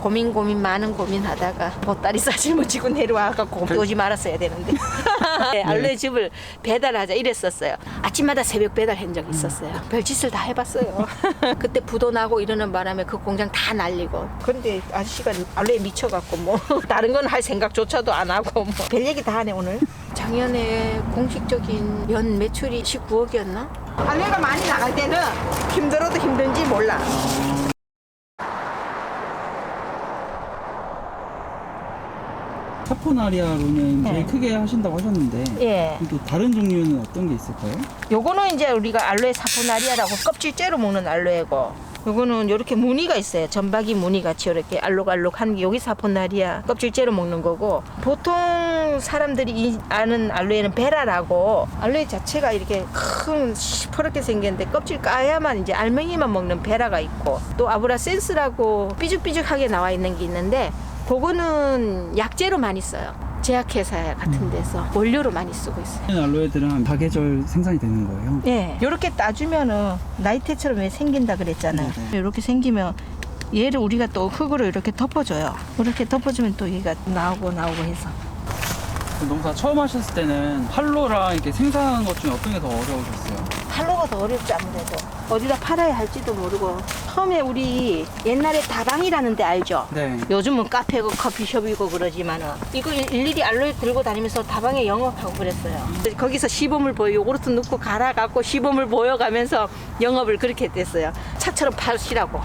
고민 고민 많은 고민하다가 보따리 싸질못 지고 내려와갖고 오지 말았어야 되는데 네, 알로에 즙을 배달하자 이랬었어요. 아침마다 새벽 배달한 적 있었어요. 별짓을 다 해봤어요. 그때 부도 나고 이러는 바람에 그 공장 다 날리고 그런데 아저씨가 알로에 미쳐갖고 뭐 다른 건 할 생각조차도 안 하고 뭐 별 얘기 다 하네 오늘. 작년에 공식적인 연 매출이 19억이었나? 알로에가 많이 나갈 때는 힘들어도 힘든지 몰라. 사포나리아로는 네. 제일 크게 하신다고 하셨는데 예. 또 다른 종류는 어떤 게 있을까요? 요거는 이제 우리가 알로에 사포나리아라고 껍질째로 먹는 알로에고 요거는 이렇게 무늬가 있어요. 전박이 무늬 같이 이렇게 알록알록한 게 여기 사포나리아 껍질째로 먹는 거고 보통 사람들이 이- 아는 알로에는 베라라고 알로에 자체가 이렇게 큰 시퍼렇게 생겼는데 껍질 까야만 이제 알맹이만 먹는 베라가 있고 또 아브라센스라고 삐죽삐죽하게 나와 있는 게 있는데 그거는 약재로 많이 써요. 제약회사 같은 데서 원료로 많이 쓰고 있어요. 알로에들은 다 계절 생산이 되는 거예요. 예, 이렇게 따주면은 나이테처럼 왜 생긴다 그랬잖아요. 네, 이렇게 생기면 얘를 우리가 또 흙으로 이렇게 덮어줘요. 이렇게 덮어주면 또 얘가 나오고 나오고 해서. 그 농사 처음 하셨을 때는 팔로랑 이렇게 생산하는 것 중에 어떤 게 더 어려우셨어요? 팔로가 더 어렵지 아무래도. 어디다 팔아야 할지도 모르고. 처음에 우리 옛날에 다방이라는 데 알죠? 네. 요즘은 카페고 커피숍이고 그러지만은 이거 일- 일일이 알로에 들고 다니면서 다방에 영업하고 그랬어요. 거기서 시범을 보여 요구르트 넣고 갈아갖고 시범을 보여가면서 영업을 그렇게 됐어요. 차처럼 파시라고.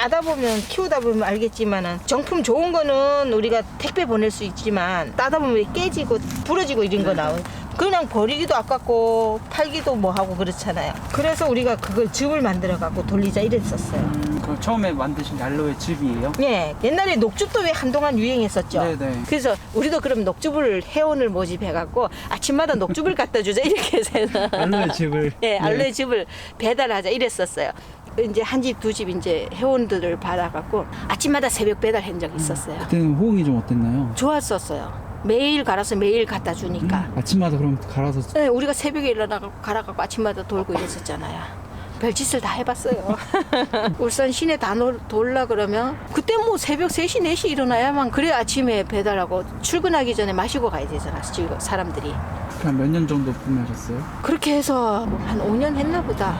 따다 보면 키우다 보면 알겠지만은 정품 좋은 거는 우리가 택배 보낼 수 있지만 따다 보면 깨지고 부러지고 이런 거 나오는 그냥 버리기도 아깝고 팔기도 뭐 하고 그렇잖아요. 그래서 우리가 그걸 즙을 만들어 갖고 돌리자 이랬었어요. 음, 처음에 만드신 게 알로에 즙이에요? 예, 옛날에 녹즙도 왜 한동안 유행했었죠. 네네. 그래서 우리도 그럼 녹즙을 회원을 모집해 갖고 아침마다 녹즙을 갖다 주자 이렇게 해서 알로에 즙을. 예, 네. 알로에 즙을 배달하자 이랬었어요. 이제 한 집 두 집 이제 회원들을 받아갖고 아침마다 새벽 배달한 적 있었어요. 그때는 호응이 좀 어땠나요? 좋았었어요. 매일 갈아서 매일 갖다 주니까. 아침마다 그럼 갈아서 네, 우리가 새벽에 일어나고 갈아갖고 아침마다 돌고 이랬었잖아요. 별짓을 다 해봤어요. 울산 시내 다 놀- 돌라 그러면 그때 뭐 새벽 3시, 4시 일어나야만 그래 아침에 배달하고 출근하기 전에 마시고 가야 되잖아, 지금 사람들이. 한 몇 년 정도 구매하셨어요? 그렇게 해서 뭐한 5년 했나 보다.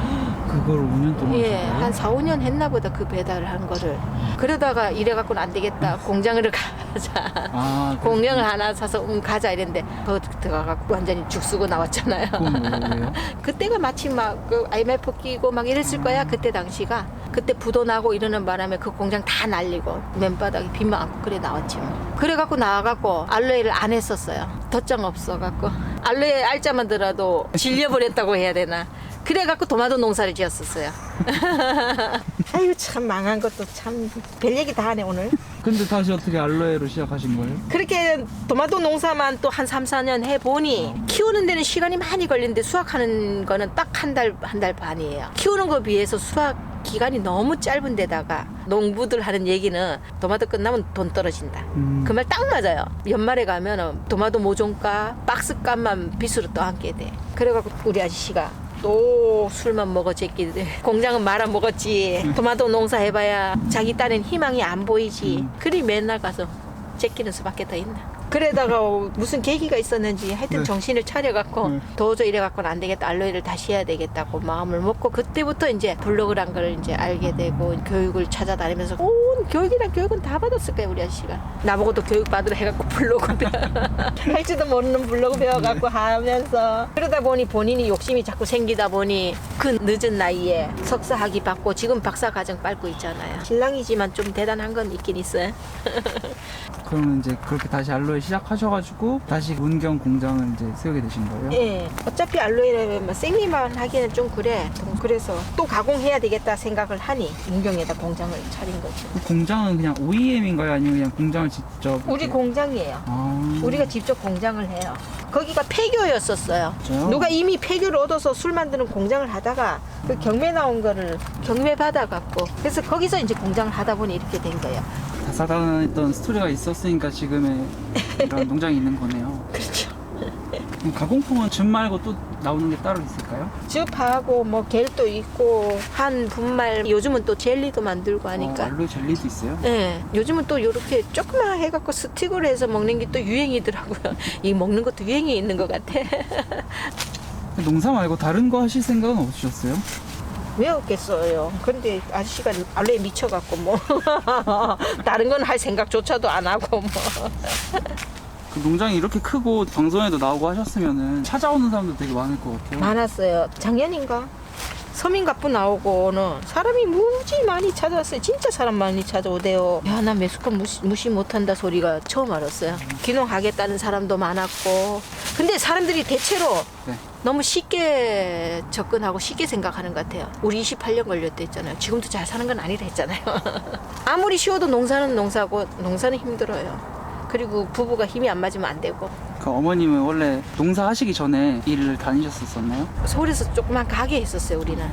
그걸 5년 동안 예, 하셨어요? 한 4, 5년 했나 보다 그 배달을 한 거를. 그러다가 이래 갖고는 안 되겠다. 공장을 가자. 아, 공장을 하나 사서 응 가자 이랬는데 거 들어가 갖고 완전히 죽 쓰고 나왔잖아요. 그건? 그때가 마침 막그 IMF 끼고 막 이랬을 거야 그때 당시가 그때 부도 나고 이러는 바람에 그 공장 다 날리고 맨바닥에 빗막 안고 그래 나왔지 뭐 그래갖고 나와갖고 알로에를 안 했었어요. 덧장 없어갖고. 알로에 알짜만 들어도 질려버렸다고 해야 되나. 그래갖고 도마도 농사를 지었었어요. 아유 참 망한 것도 참 별 얘기 다 하네 오늘. 근데 다시 어떻게 알로에로 시작하신 거예요? 그렇게 도마도 농사만 또 한 3, 4년 해보니 키우는 데는 시간이 많이 걸리는데 수확하는 거는 딱 한 달, 한 달 반이에요. 키우는 거 비해서 수확 기간이 너무 짧은 데다가 농부들 하는 얘기는 도마도 끝나면 돈 떨어진다. 음. 그 말 딱 맞아요. 연말에 가면은 도마도 모종가 박스값만 빚으로 또 함께 돼. 그래갖고 우리 아저씨가 또 술만 먹어 제끼들 공장은 말아 먹었지 도마도 농사 해봐야 자기 딴엔 희망이 안 보이지 그리 맨날 가서 제끼는 수밖에 더 있나 그러다가 무슨 계기가 있었는지 하여튼 네. 정신을 차려갖고 네. 도저히 이래갖고는 안 되겠다 알로에를 다시 해야 되겠다고 마음을 먹고 그때부터 이제 블로그란 걸 이제 알게 되고 교육을 찾아다니면서 온 교육이랑 교육은 다 받았을 거예요 우리 아저씨가 나보고도 교육 받으라 해갖고 블로그 배워 할지도 모르는 블로그 배워갖고 하면서 그러다 보니 본인이 욕심이 자꾸 생기다 보니 그 늦은 나이에 석사 학위 받고 지금 박사 과정 밟고 있잖아요 신랑이지만 좀 대단한 건 있긴 있어요 그러면 이제 그렇게 다시 알로에 시작하셔가지고 다시 문경 공장을 이제 세우게 되신 거예요? 예. 어차피 알로에를 뭐 생리만 하기는 좀 그래. 그래서 또 가공해야 되겠다 생각을 하니 문경에다 공장을 차린 거죠. 그 공장은 그냥 OEM인가요? 아니면 그냥 공장을 직접? 우리 이렇게- 공장이에요. 아, 우리가 직접 공장을 해요. 거기가 폐교였었어요. 진짜요? 누가 이미 폐교를 얻어서 술 만드는 공장을 하다가 그 경매 나온 거를 경매 받아갖고 그래서 거기서 이제 공장을 하다 보니 이렇게 된 거예요. 다사다난했던 스토리가 있었으니까 지금의 이런 농장이 있는 거네요. 그렇죠. 가공품은 즙 말고 또 나오는 게 따로 있을까요? 즙하고 뭐 겔도 있고 한 분말 요즘은 또 젤리도 만들고 어, 하니까 알로에 젤리도 있어요? 네, 요즘은 또 이렇게 조그만 해갖고 스틱으로 해서 먹는 게 또 유행이더라고요. 이 먹는 것도 유행이 있는 것 같아. 농사 말고 다른 거 하실 생각은 없으셨어요? 왜 없겠어요? 근데 아저씨가 알레에 미쳐갖고 뭐 다른 건 할 생각조차도 안 하고 뭐 그 농장이 이렇게 크고 방송에도 나오고 하셨으면은 찾아오는 사람도 되게 많을 것 같아요. 많았어요. 작년인가? 서민갑부 나오고는 사람이 무지 많이 찾아왔어요. 진짜 사람 많이 찾아오대요. 야, 나 매수권 무시, 무시 못한다 소리가 처음 알았어요. 귀농하겠다는 사람도 많았고. 근데 사람들이 대체로 네. 너무 쉽게 접근하고 쉽게 생각하는 것 같아요. 우리 28년 걸렸다 했잖아요. 지금도 잘 사는 건 아니라 했잖아요. 아무리 쉬워도 농사는 농사고 농사는 힘들어요. 그리고 부부가 힘이 안 맞으면 안 되고. 그 어머님은 원래 농사 하시기 전에 일을 다니셨었나요? 서울에서 조그만 가게 했었어요, 우리는.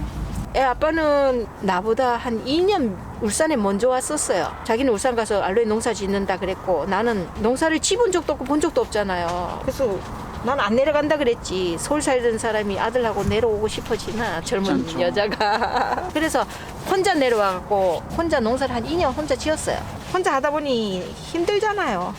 애 아빠는 나보다 한 2년 울산에 먼저 왔었어요. 자기는 울산 가서 알로에 농사 짓는다 그랬고 나는 농사를 지본 적도 없고 본 적도 없잖아요. 그래서 난 안 내려간다 그랬지. 서울 살던 사람이 아들하고 내려오고 싶어지나 젊은 않죠. 여자가. 그래서 혼자 내려와갖고 혼자 농사를 한 2년 혼자 지었어요. 혼자 하다 보니 힘들잖아요.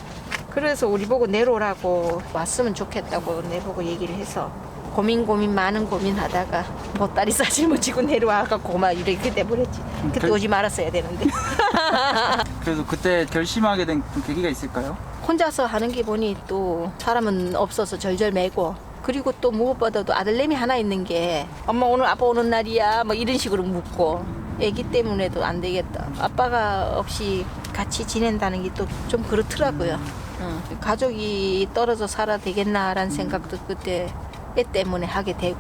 그래서 우리 보고 내려오라고 왔으면 좋겠다고 내보고 얘기를 해서 고민 고민 많은 고민하다가 보따리 싸질머지고 내려와갖고 고마 이렇게 돼버렸지. 그때 그- 오지 말았어야 되는데. 그래서 그때 결심하게 된좀 계기가 있을까요? 혼자서 하는 기분이 또 사람은 없어서 절절매고 그리고 또 무엇보다도 아들내미 하나 있는 게 엄마 오늘 아빠 오는 날이야 뭐 이런 식으로 묻고 애기 때문에도 안 되겠다. 아빠가 없이 같이 지낸다는 게 또 좀 그렇더라고요 어, 가족이 떨어져 살아 되겠나라는 생각도 그때 애 때문에 하게 되고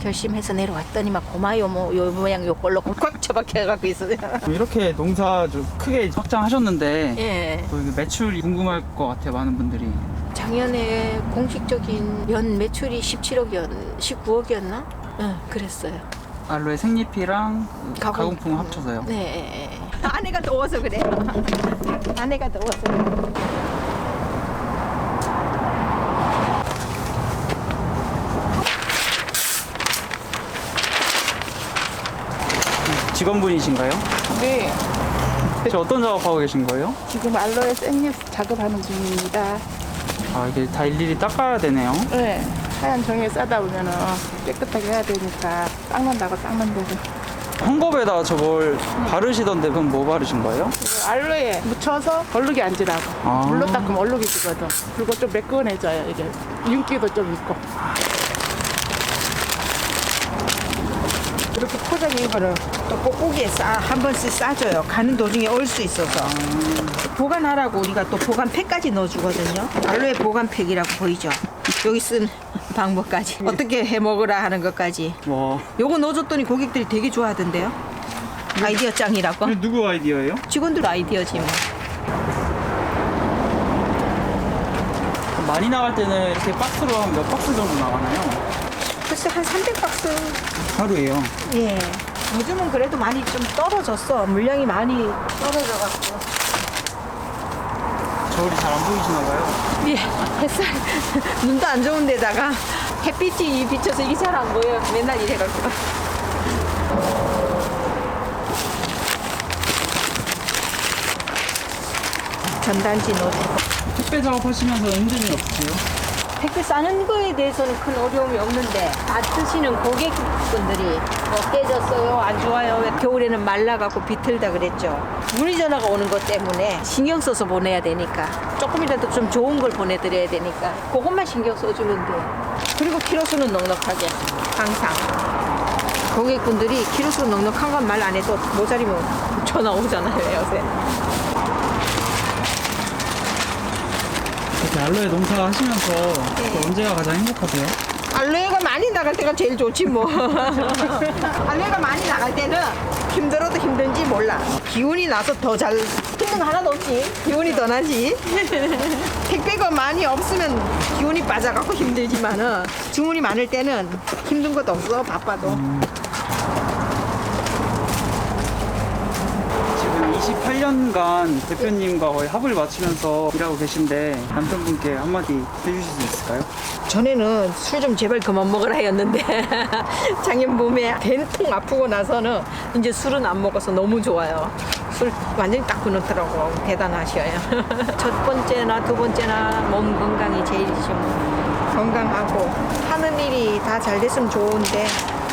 결심해서 내려왔더니 막 고마요 뭐요 모양 요 꼴로 꽉 처박혀 갖고 있어요 그럼 이렇게 농사 좀 크게 확장하셨는데 예. 또 이게 매출이 궁금할 것 같아요 많은 분들이 작년에 공식적인 연 매출이 17억이었, 19억이었나? 응, 그랬어요. 알로에 생잎이랑 그 가공- 가공품 합쳐서요 네. 아내가 더워서 그래. 아내가 더워서 그래. 직원분이신가요? 네, 혹시 어떤 작업하고 계신 거예요? 지금 알로에 생잎 작업하는 중입니다. 아 이게 다 일일이 닦아야 되네요 네, 하얀 종이에 싸다 오면은 깨끗하게 해야 되니까 닦는다고 닦는 데도. 헝겊에다 저걸 바르시던데 그럼 뭐 바르신 거예요? 이거 알로에 묻혀서 얼룩이 안 지라고. 아. 물로 닦으면 얼룩이 지거든. 그리고 좀 매끈해져요, 이게. 윤기도 좀 있고. 이렇게 포장인 거를 또 뽁뽁이에 싸, 한 번씩 싸줘요. 가는 도중에 올 수 있어서. 보관하라고 우리가 또 보관팩까지 넣어주거든요. 알로에 보관팩이라고 보이죠? 여기 쓴 방법까지. 어떻게 해 먹으라 하는 것까지. 와 요거 넣어줬더니 고객들이 되게 좋아하던데요. 아이디어 짱이라고. 이게 누구 아이디어예요? 직원들 아이디어지 뭐. 많이 나갈 때는 이렇게 박스로 하면 몇 박스 정도 나가나요? 글쎄 한 300박스. 하루에요 예. 요즘은 그래도 많이 좀 떨어졌어. 물량이 많이 떨어져갖고. 저울이 잘 안 보이시나 봐요 예. 햇살 눈도 안 좋은 데다가 햇빛이 비쳐서 이게 잘 안 보여. 맨날 이래갖고. 전단지 넣어주고. 택배 작업하시면서 힘듦이 없으세요? 택배 싸는 거에 대해서는 큰 어려움이 없는데 받으시는 고객분들이 뭐 깨졌어요. 안 좋아요. 왜 겨울에는 말라갖고 비틀다 그랬죠. 문의 전화가 오는 것 때문에 신경 써서 보내야 되니까. 조금이라도 좀 좋은 걸 보내드려야 되니까. 그것만 신경 돼요 그리고 키로수는 넉넉하게. 항상. 고객분들이 키로수 넉넉한 건 말 안 해도 모자리면 전화 오잖아요 요새 이렇게 알로에 농사 하시면서 네. 언제가 가장 행복하세요? 알레가 많이 나갈 때가 제일 좋지 뭐. 알레가 많이 나갈 때는 힘들어도 힘든지 몰라. 기운이 나서 더 잘 힘든 거 하나도 없지. 기운이 더 나지. 택배가 많이 없으면 기운이 빠져갖고 힘들지만은 주문이 많을 때는 힘든 것도 없어 바빠도. 지금 28년간 대표님과 거의 합을 맞추면서 일하고 계신데 남편분께 한마디 해주실 수 있을까요? 전에는 술 좀 제발 그만 먹으라 했는데 작년 봄에 된통 아프고 나서는 이제 술은 안 먹어서 너무 좋아요. 술 완전히 딱 끊었더라고. 대단하셔요. 첫 번째나 두 번째나 몸 건강이 제일이죠. 건강하고 하는 일이 다 잘 됐으면 좋은데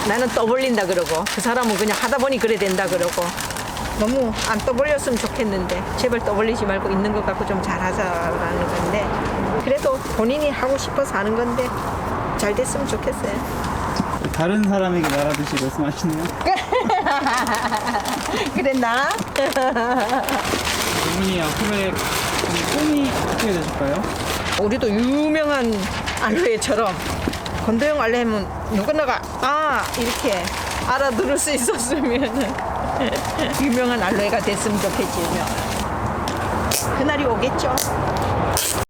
나는 떠벌린다 그러고 그 사람은 그냥 하다 보니 그래 된다 그러고 너무 안 떠벌렸으면 좋겠는데 제발 떠벌리지 말고 있는 것 갖고 좀 잘하자라는 건데 그래도 본인이 하고 싶어서 하는 건데 잘 됐으면 좋겠어요. 다른 사람에게 말하듯이 말씀하시네요. 그랬나? 이분이 앞으로의 꿈이 어떻게 되실까요? 우리도 유명한 알로에처럼 건도형 알로에면 누구나가 아 이렇게 알아들을 수 있었으면 유명한 알로에가 됐으면 좋겠지요. 그날이 오겠죠.